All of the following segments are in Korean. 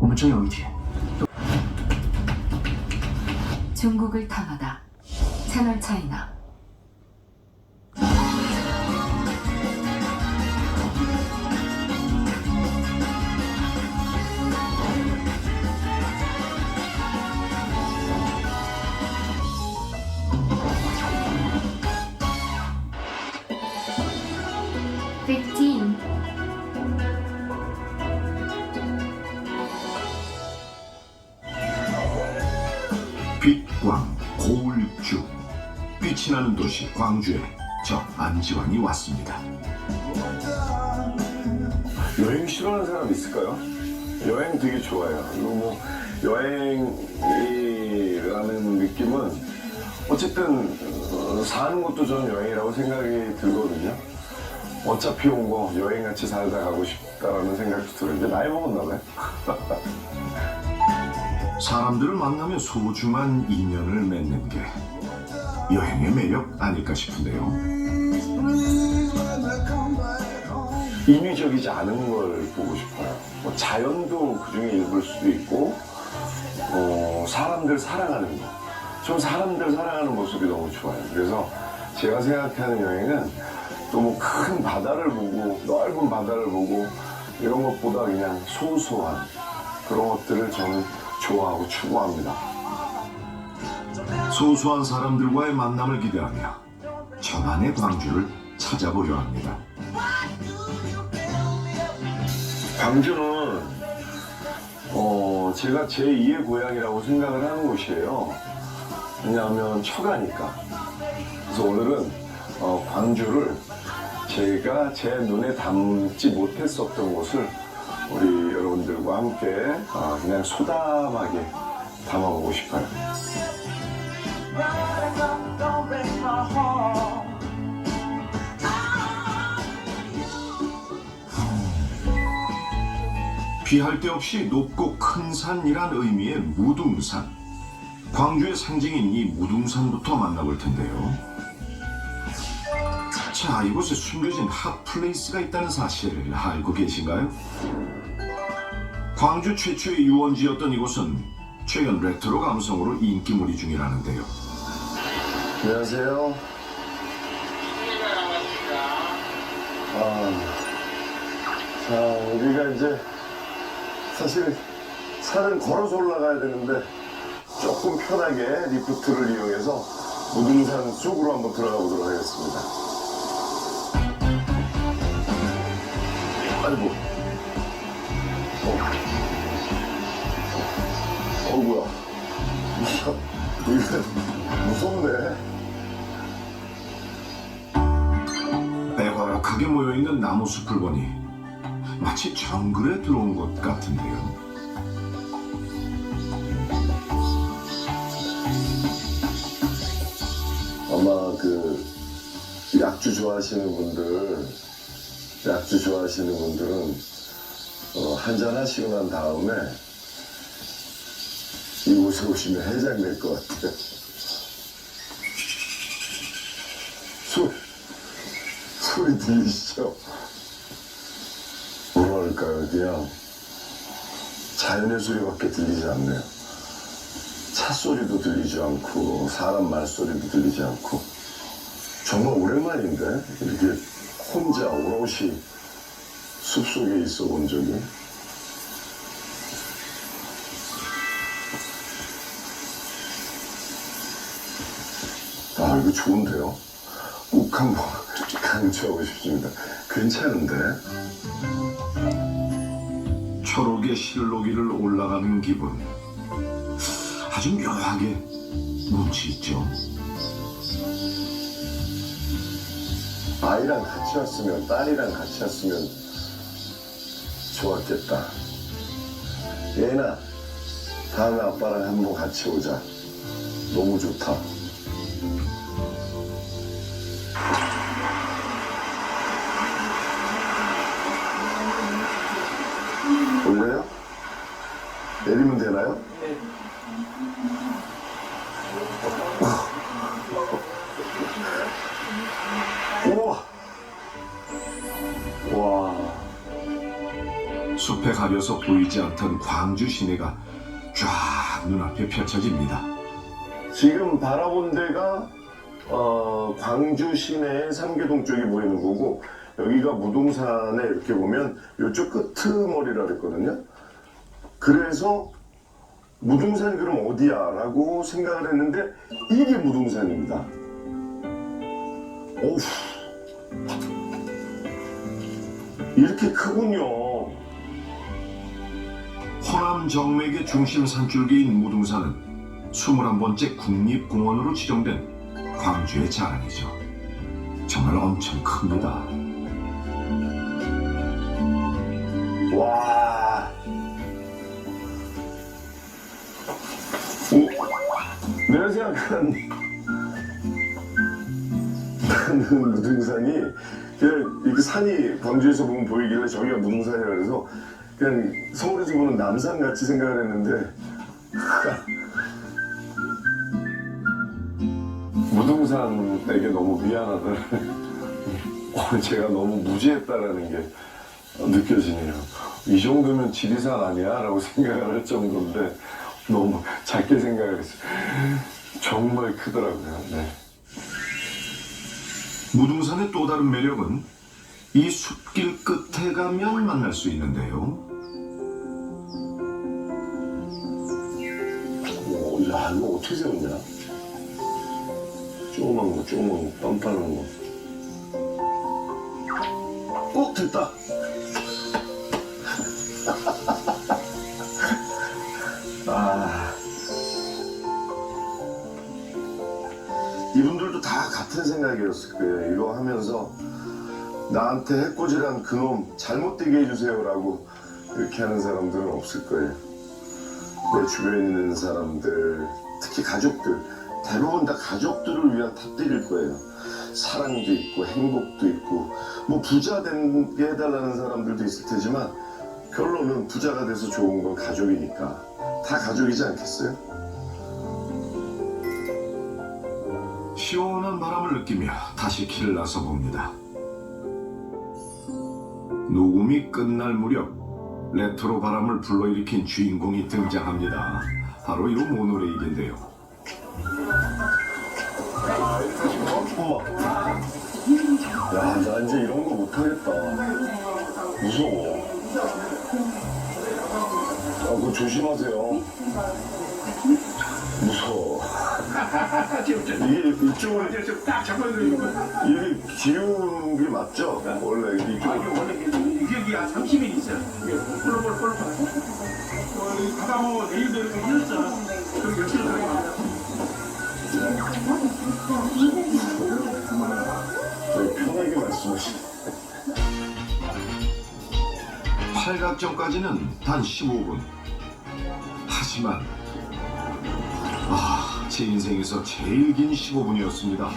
我们真有一天 중국을 탐하다 채널 차이나 나는 도시 광주에 저 안지환이 왔습니다. 여행 싫어하는 사람 있을까요? 여행 되게 좋아해요. 그리고 뭐 여행이라는 느낌은 어쨌든 어, 사는 것도 저는 여행이라고 생각이 들거든요. 어차피 온 거 여행같이 살다 가고 싶다라는 생각도. 이제 나이 먹었나 봐요. 사람들을 만나며 소중한 인연을 맺는 게 여행의 매력 아닐까 싶은데요. 인위적이지 않은 걸 보고 싶어요. 뭐 자연도 그 중에 일부일 수도 있고, 어, 사람들 사랑하는 거. 좀 사람들 사랑하는 모습이 너무 좋아요. 그래서 제가 생각하는 여행은 또뭐큰 바다를 보고, 넓은 바다를 보고, 이런 것보다 그냥 소소한 그런 것들을 저는 좋아하고 추구합니다. 소소한 사람들과의 만남을 기대하며 저만의 광주를 찾아보려 합니다. 광주는 어, 제가 제2의 고향이라고 생각을 하는 곳이에요. 왜냐하면 처가니까. 그래서 오늘은 어, 광주를 제가 제 눈에 담지 못했었던 곳을 우리 여러분들과 함께 어, 그냥 소담하게 담아보고 싶어요. 피할 데 없이 높고 큰 산이란 의미의 무등산. 광주의 상징인 이 무등산부터 만나볼 텐데요. 자, 이곳에 숨겨진 핫플레이스가 있다는 사실을 알고 계신가요? 광주 최초의 유원지였던 이곳은 최근 레트로 감성으로 인기몰이 중이라는데요. 안녕하세요. 아, 자, 우리가 이제 사실 산을 걸어서 올라가야 되는데 조금 편하게 리프트를 이용해서 무등산 속으로 한번 들어가 보도록 하겠습니다. 아이고. 어. 어, 뭐야. 이거 무섭네. 빼곡하게 모여 있는 나무 숲을 보니 마치 정글에 들어온 것 같은데요. 아마 그 약주 좋아하시는 분들, 약주 좋아하시는 분들은 어, 한잔 하시고 난 다음에 이곳에 오시면 해장될 것 같아요. 소, 들리시죠? 뭐랄까요, 그냥 자연의 소리밖에 들리지 않네요. 차 소리도 들리지 않고 사람 말소리도 들리지 않고 정말 오랜만인데 이렇게 혼자 오롯이 숲속에 있어 본 적이 아 이거 좋은데요 꼭 한번 강추하고 싶습니다 괜찮은데 초록의 실로기를 올라가는 기분 아주 묘하게 뭉치 있죠. 아이랑 같이 왔으면 딸이랑 같이 왔으면 좋았겠다. 예나 다음에 아빠랑 한번 같이 오자. 너무 좋다. 되나요? 우와. 와. 숲에 가려서 보이지 않던 광주 시내가 쫙 눈앞에 펼쳐집니다. 지금 바라본 데가 어, 광주 시내의 삼계동 쪽이 보이는 거고 여기가 무등산에 이렇게 보면 이쪽 끄트머리라 그랬거든요. 그래서 무등산이 그럼 어디야? 라고 생각을 했는데 이게 무등산입니다. 오우 이렇게 크군요. 호남 정맥의 중심 산줄기인 무등산은 21번째 국립공원으로 지정된 광주의 자랑이죠. 정말 엄청 큽니다. 와. 생각한 나는 무등산이 그냥 이렇게 산이 광주에서 보면 보이길래 저기가 무등산이라 그래서 그냥 서울에서 보는 남산 같이 생각을 했는데 무등산에게 너무 미안하다는 오늘 제가 너무 무지했다라는 게 느껴지네요. 이 정도면 지리산 아니야? 라고 생각을 할 정도인데 너무 작게 생각을 했어요. 정말 크더라고요. 네. 무등산의 또 다른 매력은 이 숲길 끝에 가면 만날 수 있는데요. 오, 야, 이거 어떻게 세웠냐? 조그만 거, 조그만 거, 뻔뻔한 거. 어, 됐다. 다 같은 생각이었을 거예요. 이거 하면서 나한테 해코지란 그놈 잘못되게 해주세요라고 이렇게 하는 사람들은 없을 거예요. 내 주변에 있는 사람들, 특히 가족들, 대부분 다 가족들을 위한 탑들일 거예요. 사랑도 있고, 행복도 있고, 뭐 부자 되게 해달라는 사람들도 있을 테지만, 결론은 부자가 돼서 좋은 건 가족이니까. 다 가족이지 않겠어요? 시원한 바람을 느끼며 다시 길을 나서 봅니다. 녹음이 끝날 무렵 레트로 바람을 불러일으킨 주인공이 등장합니다. 바로 이 모노레일인데요. 야, 나 이제 이런 거 못하겠다. 무서워. 아, 그거 조심하세요. 무서워. 이게 이쪽은 딱 잡아드리고 이게 기울이 맞죠? 원래 이게 아, 이쪽 이게 원래 유격이 한 30일 있어요. 이게 폴로폴 폴로폴. 어, 이 바다모 내일도 이렇게 hir었어. 그럼 열심히 들어갑니다. 되게 편하게 말씀하시네. 팔각정까지는 단 15분. 하지만 아, 제 인생에서 제일 긴 15분이었습니다.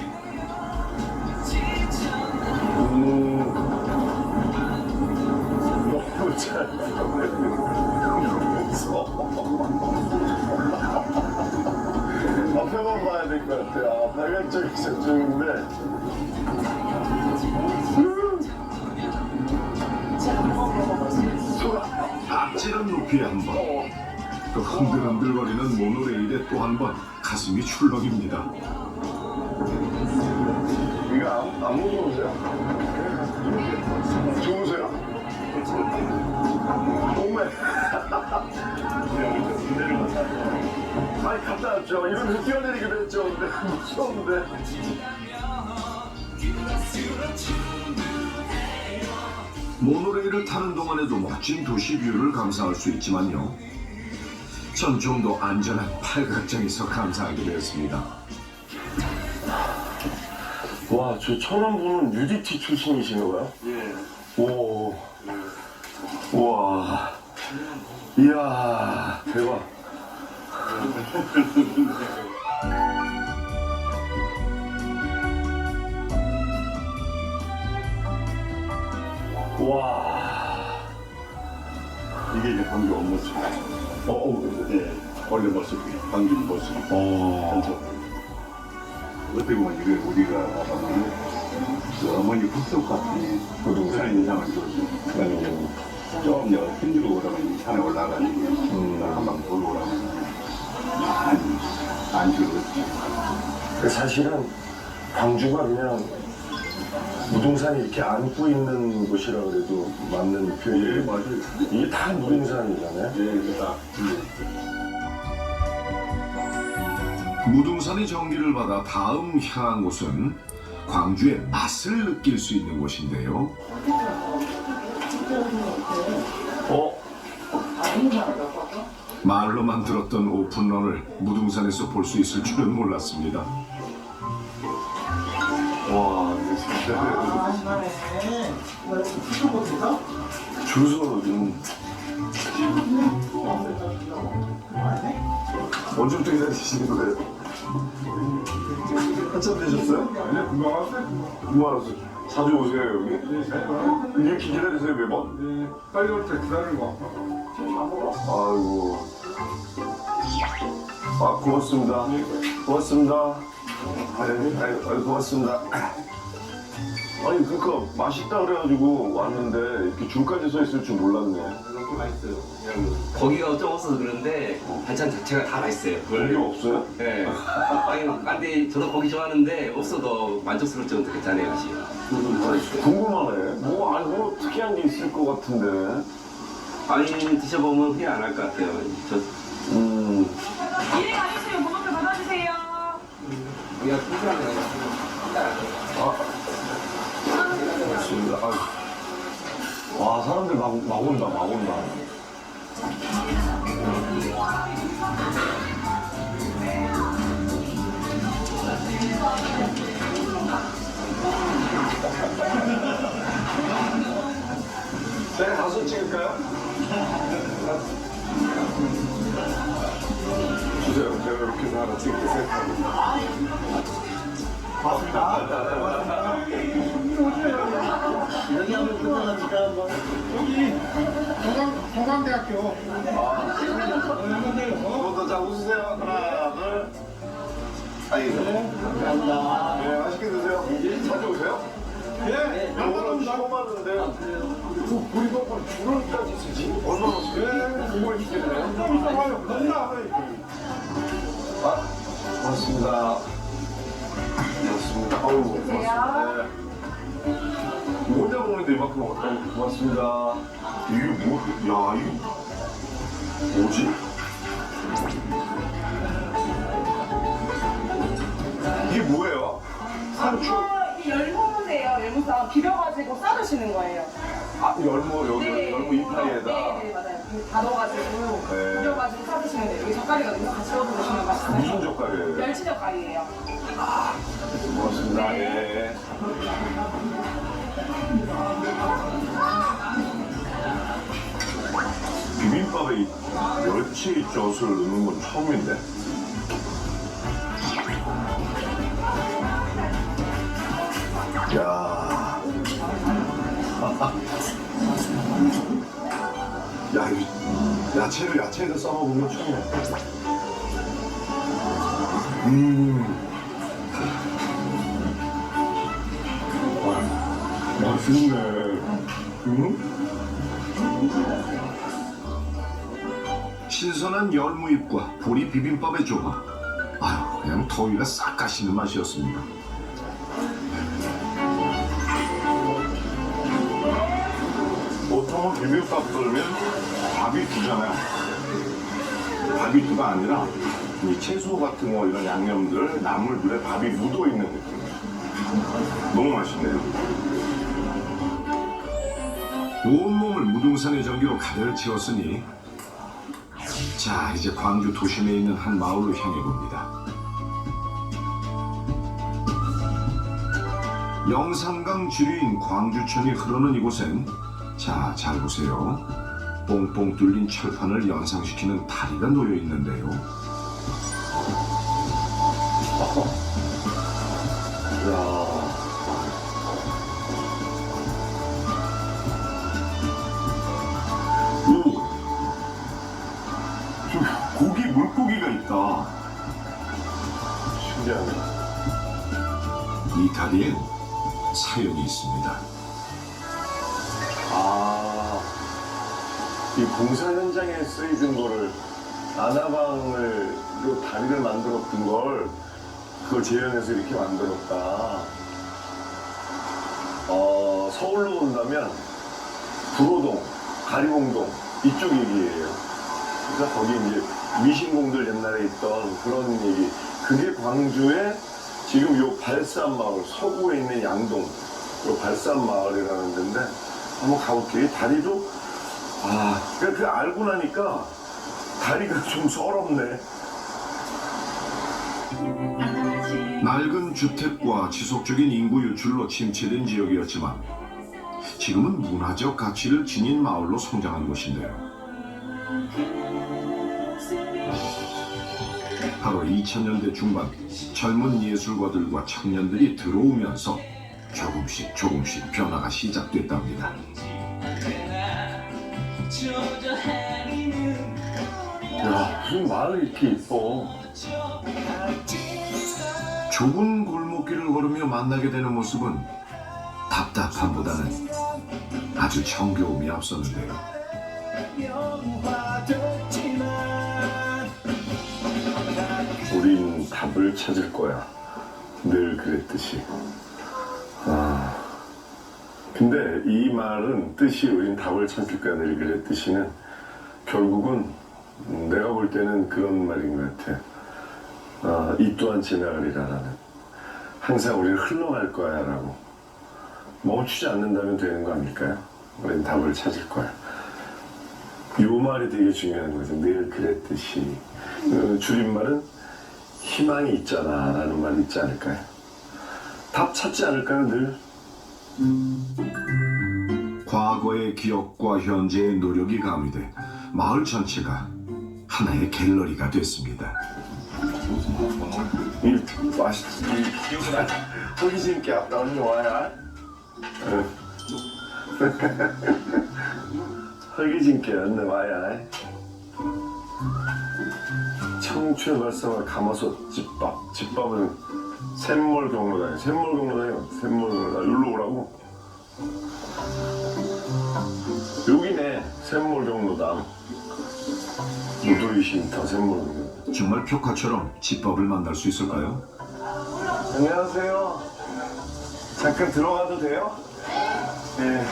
음, 너무 잘 무서워. 앞에만 봐야 될 것 같아요. 아, 발각적이 저쪽인데. 앞지른 높이에 한 번, 그 흔들흔들거리는 모노레일에 또 한 번 가슴이 출렁입니다. 이거 안, 안 무서우세요? 좋으세요? 동네. 아니, 갔다 왔죠. 이러면서 뛰어내리기도 했죠. 근데 무서운데. 모노레일을 타는 동안에도 멋진 도시 뷰를 감상할 수 있지만요. 전 좀 더 안전한 팔각정에서 감상하게 되었습니다. 와, 저 천원 분은 UDT 출신이신가 봐요? 예. 오. 우와. 이야, 대박. 와. 이게 이제 광주 업모습. 어, 어, 예. 원래 모습이 광주 모습. 어. 전적으로. 어떻게 보면 이게 우리가 그 어머니 국속 같은 부동산. 그런 인상을. 아니, 좀 여, 힘들고 그러면 산에 올라가지고 한방 돌고 오라면 안, 안 죽었지. 그 사실은 광주가 그냥 무등산이 이렇게 안고 있는 곳이라 그래도 맞는 예, 표현이에요. 맞아요. 이게 다 무등산이잖아요. 예, 그다 무등산의 전기를 받아 다음 향한 곳은 광주의 맛을 느낄 수 있는 곳인데요. 어? 말로만 들었던 오픈런을 무등산에서 볼 수 있을 줄은 몰랐습니다. 이거. 주소 좀. 언제부터 기다리시는 거예요? 한참 되셨어요? 아니, 금방 왔어요. 금방 알았어요. 자주 오세요, 여기? 가요. 이렇게 기다리세요, 매번? 예, 빨리 올 때 기다리고. 아이고. 아, 고맙습니다. 고맙습니다. 네, 아이고, 아이고, 고맙습니다. 아니, 그니까, 맛있다 그래가지고 왔는데, 이렇게 줄까지 서 있을 줄 몰랐네. 이렇게 맛있어요. 고기가 좀 없어서 그런데 반찬 자체가 다 맛있어요. 고기 없어요? 네. 아니, 근데 저도 고기 좋아하는데 없어도 만족스러울 정도 괜찮아요, 맛이. 궁금하네. 뭐, 아니, 뭐, 특이한 게 있을 것 같은데. 아니, 드셔보면 후회 안 할 것 같아요. 저, 음, 이리 가주세요. 무겁게 받아주세요. 우리가 거 맞습 니다. 아유. 와, 사람들 막, 막 온다, 막 온다. 내가 가서 찍을까요? 주세요. 제가 이렇게 하나 찍을게요. 동강대학교. 저도 자 웃으세요. 하나, 둘. 아이고. 감사합니다. 네, 맛있게 드세요. 자주 오세요? 예, 오늘 처음 왔는데 그 우리도 뭐 줄을까지 쓰지? 얼마나 쓰지? 국물 있겠네요. 좀 이따 와요. 너무나. 아, 고맙습니다. 고맙습니다. 아유, 고맙습니다. 네. 먹는데 이만큼 먹었다고 고맙습니다. 이게 뭐, 야, 이거 뭐지? 이게 뭐예요? 상추. 이 열무인데요. 열무쌈 비벼가지고 싸드시는 거예요. 아, 열무, 여기 열무 이파리에다. 네, 네, 맞아요. 다 넣어가지고 네. 비벼가지고 싸드시면 돼요. 여기 젓갈이거든요. 같이 넣어서 드시면 맛있어요. 무슨 젓갈이에요? 멸치 젓갈이에요. 고맙습니다. 예. 비빔밥에 이 멸치 젓을 넣는 건 처음인데. 야. 야, 이 야채를 야채에다 써먹은 건 처음이야. 음. 맛있네. 응? 신선한 열무잎과 보리 비빔밥의 조합. 아유, 그냥 더위가 싹 가시는 맛이었습니다. 보통은 비빔밥 끓으면 밥이 두잖아요. 밥이 두가 아니라 이 채소 같은 거 이런 양념들 나물들에 밥이 묻어 있는 느낌이에요. 너무 맛있네요. 온몸을 무등산의 전기로 가득 채웠으니 자 이제 광주 도심에 있는 한 마을로 향해 봅니다. 영산강 주류인 광주천이 흐르는 이곳엔 자 잘 보세요. 뽕뽕 뚫린 철판을 연상시키는 다리가 놓여 있는데요. 오, 저 고기 물고기가 있다. 신기하네. 이 다리엔 사연이 있습니다. 아, 이 공사 현장에 쓰이던 거를 아나방을 요 다리를 만들었던 걸 그걸 재현해서 이렇게 만들었다. 어, 서울로 온다면 구로동, 가리봉동 이쪽 얘기예요. 그래서 거기 이제 미신공들 옛날에 있던 그런 얘기. 그게 광주의 지금 요 발산 마을 서구에 있는 양동 요 발산 마을이라는 데인데 한번 가볼게요. 이 다리도 아, 그, 그 알고 나니까 다리가 좀 서럽네. 낡은 주택과 지속적인 인구 유출로 침체된 지역이었지만 지금은 문화적 가치를 지닌 마을로 성장한 곳인데요. 바로 2000년대 중반 젊은 예술가들과 청년들이 들어오면서 조금씩 조금씩 변화가 시작됐답니다. 야, 무슨 마을이 이렇게 이뻐. 좁은 골목길을 걸으며 만나게 되는 모습은 답답함보다는 아주 정겨움이 앞섰는데요. 우린 답을 찾을 거야. 늘 그랬듯이. 아. 근데 이 말은 뜻이 우린 답을 찾을 거야. 늘 그랬듯이는 결국은 음, 내가 볼 때는 그런 말인 것 같아. 아, 이 또한 지나가리라라는. 항상 우리는 흘러갈 거야 라고. 멈추지 않는다면 되는 거 아닐까요? 우린 답을 찾을 거야. 요 말이 되게 중요한 거죠. 늘 그랬듯이. 어, 줄임말은 희망이 있잖아 라는 말이 있지 않을까요? 답 찾지 않을까요, 늘? 과거의 기억과 현재의 노력이 가미돼 마을 전체가 하나의 갤러리가 됐습니다. 이 맛있지. 호기심 있게 아빠는 좋아야. 있게 얻는 와야. 청춘 발사와 가마솥 집밥. 집밥은 샘물 경로당에 샘물 경로당에 샘물 경로당 여기로 오라고. 여기네 샘물 경로당. 무도위 쉼터 샘물 경로당. 정말 벽화처럼 집밥을 만날 수 있을까요? 안녕하세요. 잠깐 들어가도 돼요? 네.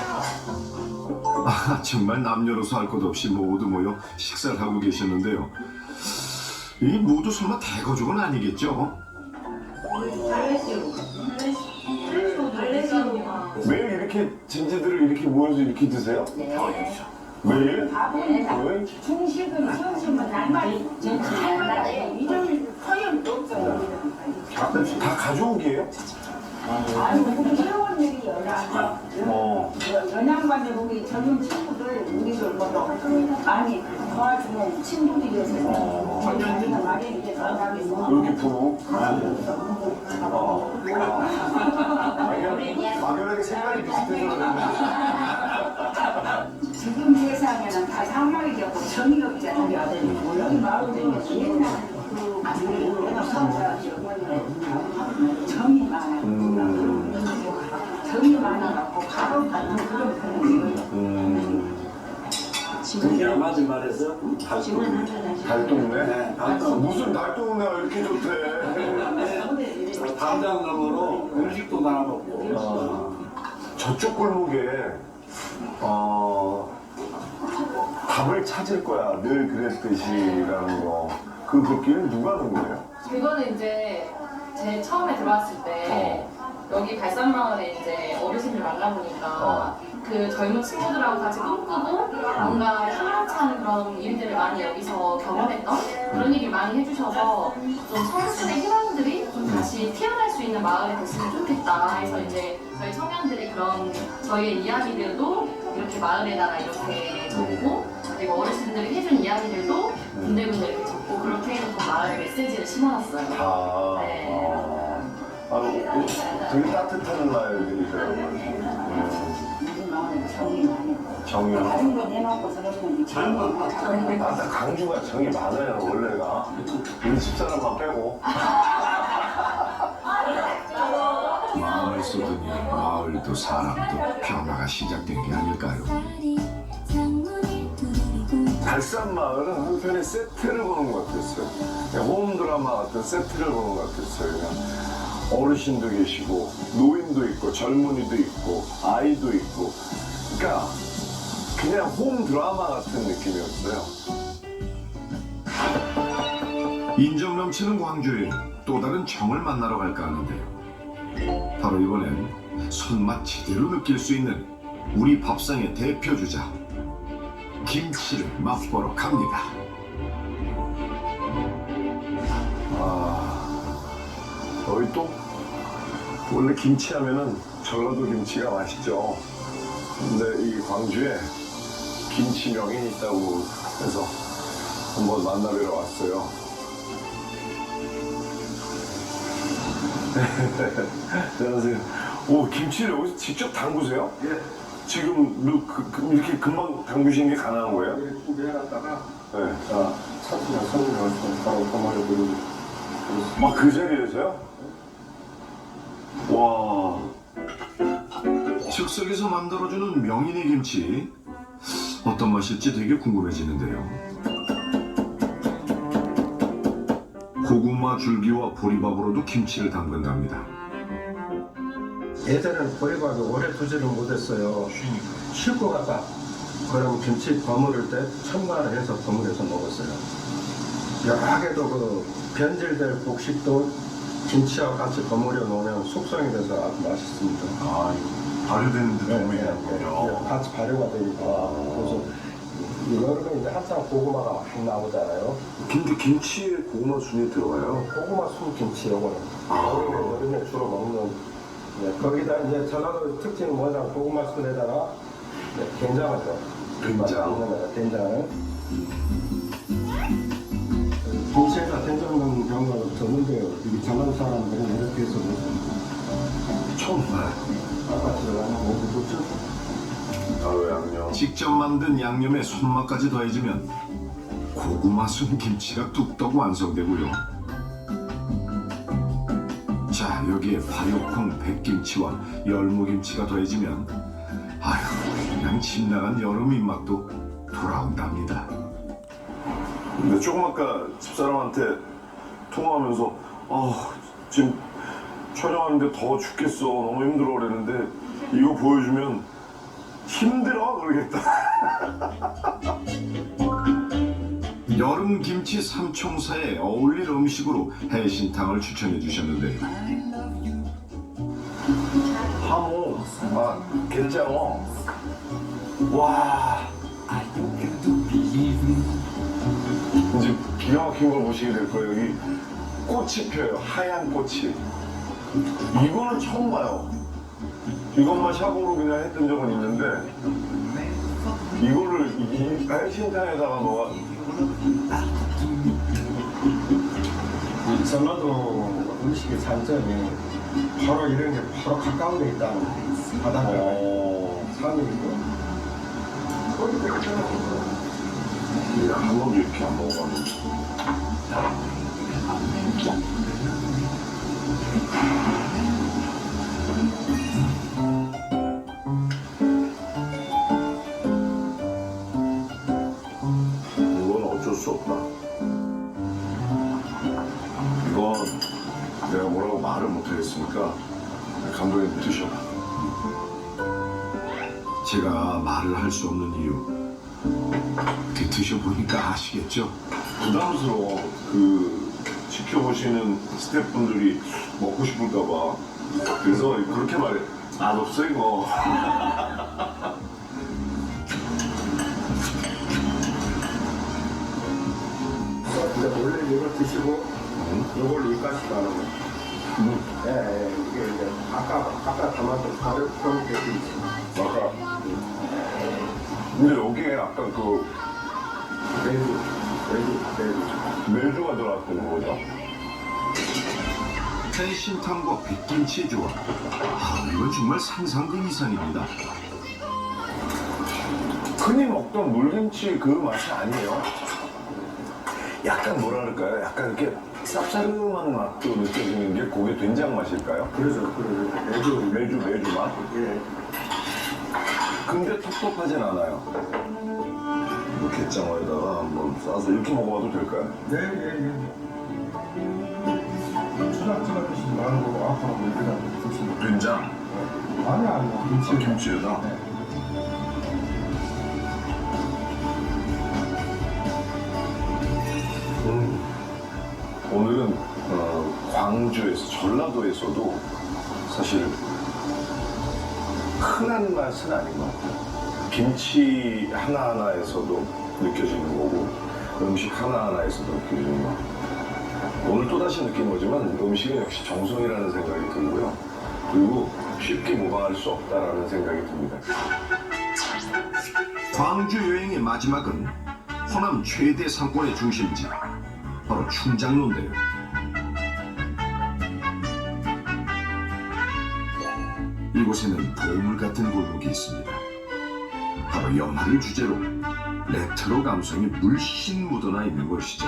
아, 정말 남녀노소 할것 없이 모두 모여 식사를 하고 계셨는데요. 이 모두 설마 대거족은 아니겠죠? 매일 이렇게 진지들을 이렇게 모여서 이렇게 드세요? 매일? 왜? 중식은 중식은 날마다 날마다 이런 허염도 없어요. 다 가져오기예요? 아니 우리 회원들이 연락 어. 연양반들 우리 젊은 친구들 우리들 뭐 많이 도와주는 친구들이어서 우리가 많이 이제 전화기 이렇게 부부? 어. 막연하게 생각이 비슷해서 그랬는데. 지금 세상에는 다 상황이 되고 정이 없잖아요. 여기 마을 중에서 옛날 그 내가 성사하지 정이 그냥 맞은 말해서 달동네? 무슨 달동네가 이렇게 좋대? 담장 너머로 음식도 나눠 먹고 어, 저쪽 골목에 어, 답을 찾을 거야. 늘 그랬듯이라는 거. 그 걷기를 누가 하는 거예요? 그거는 이제 제 처음에 들어왔을 때 여기 발산마을에 이제 어르신들 만나보니까 어. 그 젊은 친구들하고 같이 꿈꾸고 뭔가 희망찬 그런 일들을 많이 여기서 경험했던 그런 얘기 많이 해주셔서 좀 청춘의 희망들이 좀 다시 피어날 수 있는 마을이 됐으면 좋겠다 해서 이제 저희 청년들이 그런 저희의 이야기들도 이렇게 마을에다가 이렇게 적고 그리고 어르신들이 해준 이야기들도 군데군데 이렇게 적고 그렇게 해서 좀 마을에 메시지를 심어놨어요. 다. 네. 어, 아, 되게 따뜻한 말들이더라고요. 음, 정이 많아요. 정이. 다른 거 내놓고 저러면 정이 많아요. 아, 나 강주가 정이 많아요, 원래가. 우리 집사람만 빼고. 마음을 쏟으니 마을도 사람도 변화가 시작된 게 아닐까요? 달산마을은 한편의 세트를 보는 것 같았어요. 그냥 홈 드라마 같은 세트를 보는 것 같았어요. 그냥 어르신도 계시고 노인도 있고 젊은이도 있고 아이도 있고 그러니까 그냥 홈 드라마 같은 느낌이었어요. 인정 넘치는 광주에 또 다른 정을 만나러 갈까 하는데요. 바로 이번엔 손맛 제대로 느낄 수 있는 우리 밥상의 대표 주자 김치를 맛보러 갑니다. 아, 여기 또 원래 김치 하면은 전라도 김치가 맛있죠. 근데 이 광주에 김치 명인이 있다고 해서 한번 만나뵈러 왔어요. 안녕하세요. 오, 김치를 여기서 직접 담그세요? 예. 지금 뭐 그, 그, 이렇게 금방 담그시는 게 가능한 거예요? 준비해놨다가 네. 자 차트나 선물 바로 도마를 부르고 막 그 자리에서요? 와. 즉석에서 만들어주는 명인의 김치 어떤 맛일지 되게 궁금해지는데요. 고구마 줄기와 보리밥으로도 김치를 담근답니다. 예전에는 보리밥이 오래 두지를 못했어요. 쉴 것 같다. 그럼 김치 버무릴 때 첨가를 해서 버무려서 먹었어요. 여러 개도 그 변질될 곡식도 김치와 같이 버무려 놓으면 숙성이 돼서 아주 맛있습니다. 아, 발효되는 데 도움이 네, 되는군요. 같이 발효가 되니까. 그래서 여름에 이제 한참 고구마가 많이 나오잖아요. 근데 김치에 고구마 순이 들어가요? 고구마 순 김치 요거는 여름에, 여름에 주로 먹는 네, 거기다 이제 전라도 특징은 뭐냐 고구마 순에다가 네, 된장을 줘. 된장. 네, 된장을 김치에다 된장 넣는 경우가 드문데요. 여기 전라도 사람들은 이렇게 해서 먹습니다. 처음 봐요. 바로 양념. 직접 만든 양념에 손맛까지 더해지면 고구마 순 김치가 뚝딱 완성되고요. 자 여기에 발효콩 백김치와 열무김치가 더해지면 아휴 그냥 집 나간 여름 입맛도 돌아온답니다. 근데 조금 아까 집사람한테 통화하면서 아 지금 촬영하는데 더워 죽겠어. 너무 힘들어 그랬는데 이거 보여주면 힘들어 그러겠다. 여름 김치 삼총사에 어울릴 음식으로 해신탕을 추천해 주셨는데요. 하모 아 게장어. 와. 이제 기가 막힌 걸 보시게 될 거예요. 여기 꽃이 펴요. 하얀 꽃이 이거는 처음 봐요. 이것만 샤브로 그냥 했던 적은 있는데 이거를 이 해신탕에다가 넣어. 이 전라도 음식의 장점이 바로 이런 게 바로 가까운 데 있다는 바다가 어, 산이 있고. 한 번도 이렇게 안 먹어봤는데 이건 어쩔 수 없다 이건 내가 뭐라고 말을 못하겠으니까 감독님 드셔 제가 말을 할 수 없는 이유 드셔보니까 아시겠죠? 부담스러워. 그 지켜보시는 스태프분들이 먹고 싶을까봐. 그래서 그렇게 말해. 맛없어 이거. 근데 원래 이걸 드시고 이걸 입가시 가는 거. 예, 예, 이게 이제 아까 아까 담았던 게 있지. 아까. 근데 여기에 약간 그 매주, 매주, 매주. 메주가 들어갔던 거죠. 해신탕과 백김치의 조합. 아, 이건 정말 상상 그 이상입니다. 흔히 먹던 물김치 그 맛이 아니에요. 약간 뭐라 그럴까요? 약간 이렇게 쌉싸름한 맛도 느껴지는 게 그게 된장 맛일까요? 그래서 그 매주, 메주 메주 맛. 예. 근데 텁텁하진 않아요. 뭐 게장어에다가 한번 싸서 이렇게 먹어봐도 될까요? 네, 예, 예. 추락 찍어 드시지 말고 앞으로 여기다 드시면 된장, 아니 아니 김치 김치에다. 네. 음. 오늘은 어, 광주에서 전라도에서도 사실 흔한 맛은 아닌 것 같아요. 김치 하나하나에서도 느껴지는 거고 음식 하나하나에서도 느껴지는 거. 오늘 또다시 느낀 거지만 음식은 역시 정성이라는 생각이 들고요. 그리고 쉽게 모방할 수 없다라는 생각이 듭니다. 광주 여행의 마지막은 호남 최대 상권의 중심지 바로 충장로인데요. 이곳에는 보물 같은 골목이 있습니다. 영화를 주제로 레트로 감성이 물씬 묻어나 있는 곳이죠.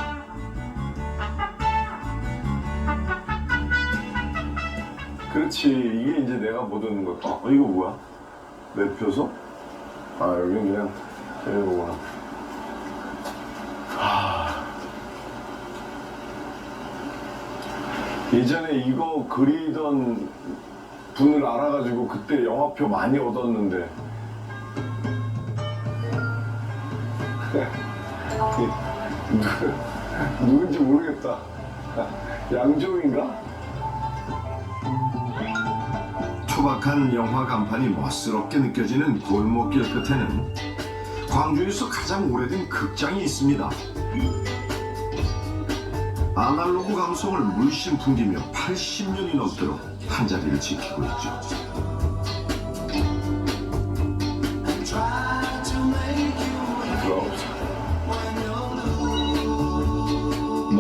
그렇지 이게 이제 내가 보던 것. 아 이거 뭐야? 매표소? 아 여기는 그냥 이거구나. 하... 예전에 이거 그리던 분을 알아가지고 그때 영화표 많이 얻었는데. 누, 누군지 모르겠다. 양조인가? 투박한 영화 간판이 멋스럽게 느껴지는 골목길 끝에는 광주에서 가장 오래된 극장이 있습니다. 아날로그 감성을 물씬 풍기며 80년이 넘도록 한 자리를 지키고 있죠.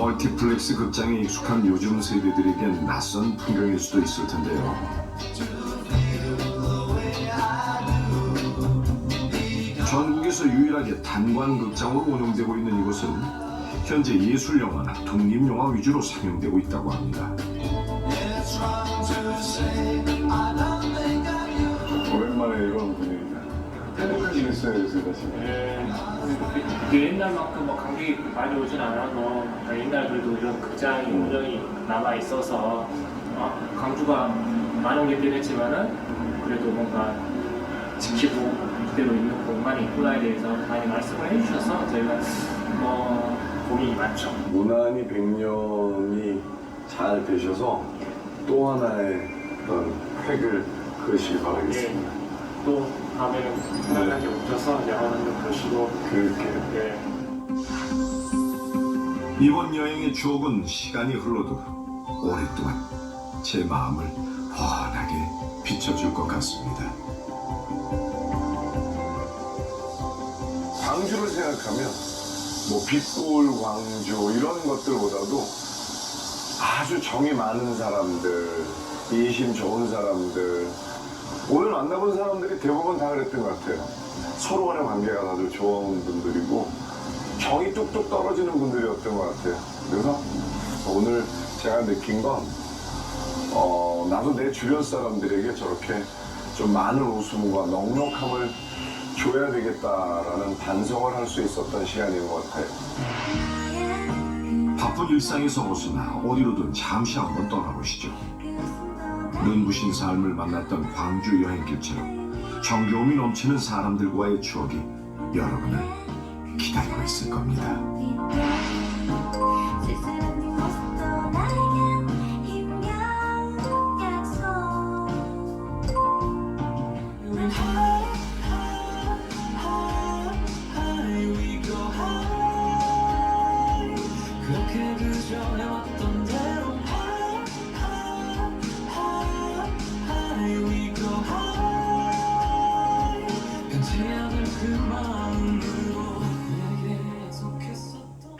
멀티플렉스 극장에 익숙한 요즘 세대들에겐 낯선 풍경일 수도 있을 텐데요. 전국에서 유일하게 단관 극장으로 운영되고 있는 이곳은 현재 예술 영화나 독립 영화 위주로 상영되고 있다고 합니다. 있어요, 요새 다시. 예, 그 옛날만큼 뭐 관객이 많이 오진 않아도 옛날 그래도 이런 극장이 운영이 남아 있어서 어, 광주가 많은 게 되겠지만은 그래도 뭔가 지키고 그대로 있는 공간이 있구나에 대해서 많이 말씀을 해주셔서 저희가 뭐 고민이 많죠. 무난히 100년이 잘 되셔서 또 하나의 그런 획을 그으시기 바라겠습니다. 예, 또 다음에는 편안하게 오셔서 영화관도 보시고 그렇게. 예. 이번 여행의 추억은 시간이 흘러도 오랫동안 제 마음을 환하게 비춰줄 것 같습니다. 광주를 생각하면 뭐 빛볼 광주 이런 것들보다도 아주 정이 많은 사람들, 이심 좋은 사람들 오늘 만나본 사람들이 대부분 다 그랬던 것 같아요. 서로 간의 관계가 다들 좋은 분들이고 정이 뚝뚝 떨어지는 분들이었던 것 같아요. 그래서 오늘 제가 느낀 건 어, 나도 내 주변 사람들에게 저렇게 좀 많은 웃음과 넉넉함을 줘야 되겠다라는 반성을 할 수 있었던 시간인 것 같아요. 바쁜 일상에서 벗어나 어디로든 잠시 한번 떠나보시죠. 눈부신 삶을 만났던 광주 여행길처럼 정겨움이 넘치는 사람들과의 추억이 여러분을 기다리고 있을 겁니다.